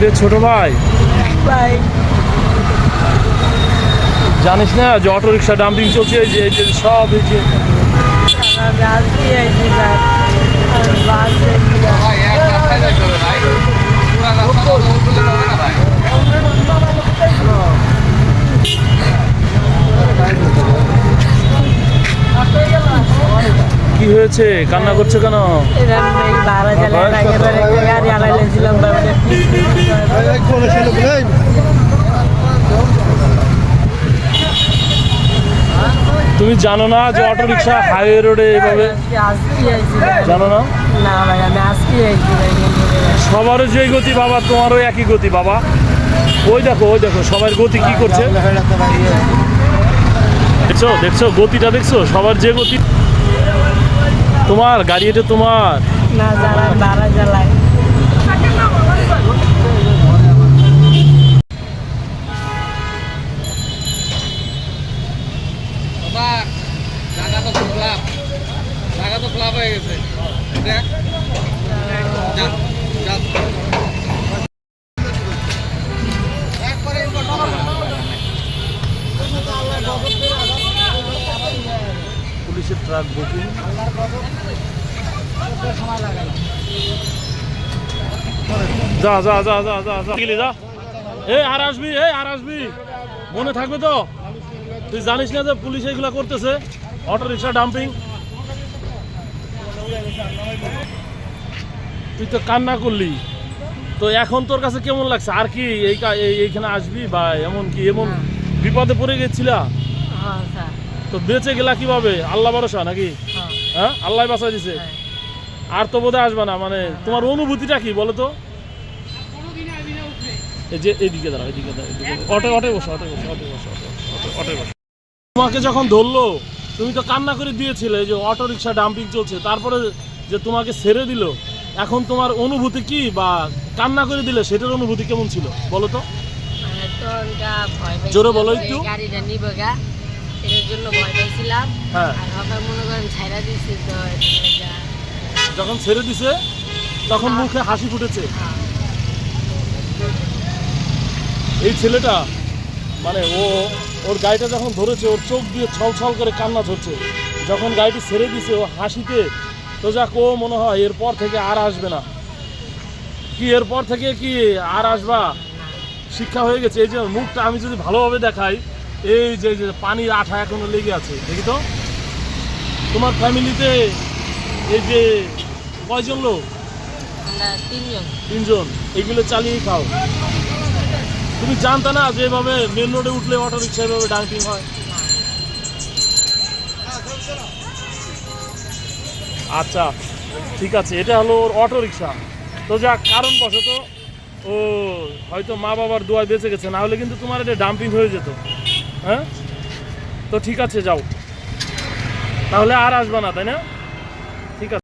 কিরে ছোট ভাই? ভাই। জানিস না যে অটো রিক্সা ডাম্পিং চলছে এই যে এই যে সব এই যে। কি হয়েছে? কান্না করছে কেন? গাড়ি তুমি জানো না যে অটো রিক্সা হাইওয়ে রোডে এইভাবে। জানো না? সবারও যে গতি বাবা, তোমারও একই গতি বাবা। ওই দেখো ওই দেখো, সবার গতি কি করছে? দেখছ দেখছ, গতিটা দেখছ? সবার যে গতি তোমার, গাড়ি এটা তোমার। না বারো জেলায় বাবা জায়গা তো ক্লাব জায়গা তো ক্লাব হয়ে গেছে দেখ যা যা পুলিশের ট্রাক বুকিং। যা যা যা যা যা যা। যা। এ, আর আসবি, এ, আর আসবি। মনে থাকবে তো? তুই জানিস না যে পুলিশ এগুলা করতেছে? Auto rickshaw dumping. তুই তো কান্না করলি। তো এখন তোর কাছে কেমন লাগছে? আর কি এই এইখানে আসবি বা এমন কি? এমন বিপদে পড়ে গেছিলা? হ্যাঁ তো বেঁচে গেলা কীভাবে? আল্লাহ ভরসা নাকি? হ্যাঁ। হ্যাঁ? আল্লাহ বাঁচাই দিছে। হ্যাঁ। আর তো বোধহয় আসবে না মানে তোমার অনুভূতিটা কি বলো তো? এই যে এইদিকে দাঁড়াও এদিকে দাঁড়াও এদিকে দাঁড়াও। অটো বসো অটোয় বসো অটোয় বসো অটো অটো- বসো। তোমাকে যখন ধরলো তুমি তো কান্না করে দিয়েছিলে যে অটো রিক্সা ডাম্পিং চলছে তারপরে যে তোমাকে ছেড়ে দিল এখন তোমার অনুভূতি কি বা কান্না করে দিলে সেটার অনুভূতি কেমন ছিল? বলো তো। মানে জোরে বলো একটু। গাড়িটা নিব গা এটার জন্য ভয় পাইছিলাম। হ্যাঁ। আর মনে করেন ছাইরা দিছি তো যখন ছেড়ে দিছে তখন মুখে হাসি ফুটেছে। হ্যাঁ। এই ছেলেটা মানে ও ওর গাড়িটা যখন ধরেছে ওর চোখ দিয়ে ছল ছল করে কান্না ধরছে। যখন গাড়িটি ছেড়ে দিছে ও হাসিতে তো যাক ও মনে হয় এরপর থেকে আর আসবে না। কি এরপর থেকে কি আর আসবা? শিক্ষা হয়ে গেছে। এই যে মুখটা আমি যদি ভালোভাবে দেখাই এই যে যে পানির আঠা এখনও লেগে আছে দেখি তো। তোমার ফ্যামিলিতে এই যে কয়জন লোক? তিনজন। তিনজন। এগুলো চালিয়ে খাও। তুমি জানতে না যে এভাবে মেন রোডে উঠলে অটো রিক্সা এভাবে ডাঙ্কিং হয়? আচ্ছা ঠিক আছে, এটা হলো ওর অটো রিক্সা তো যা কারণ বসত ও হয়তো মা বাবার দোয়ায় বেঁচে গেছে, না হলে কিন্তু তোমার এটা ডাম্পিং হয়ে যেত। হ্যাঁ? তো ঠিক আছে, যাও। তাহলে আর আসবে না, তাই না?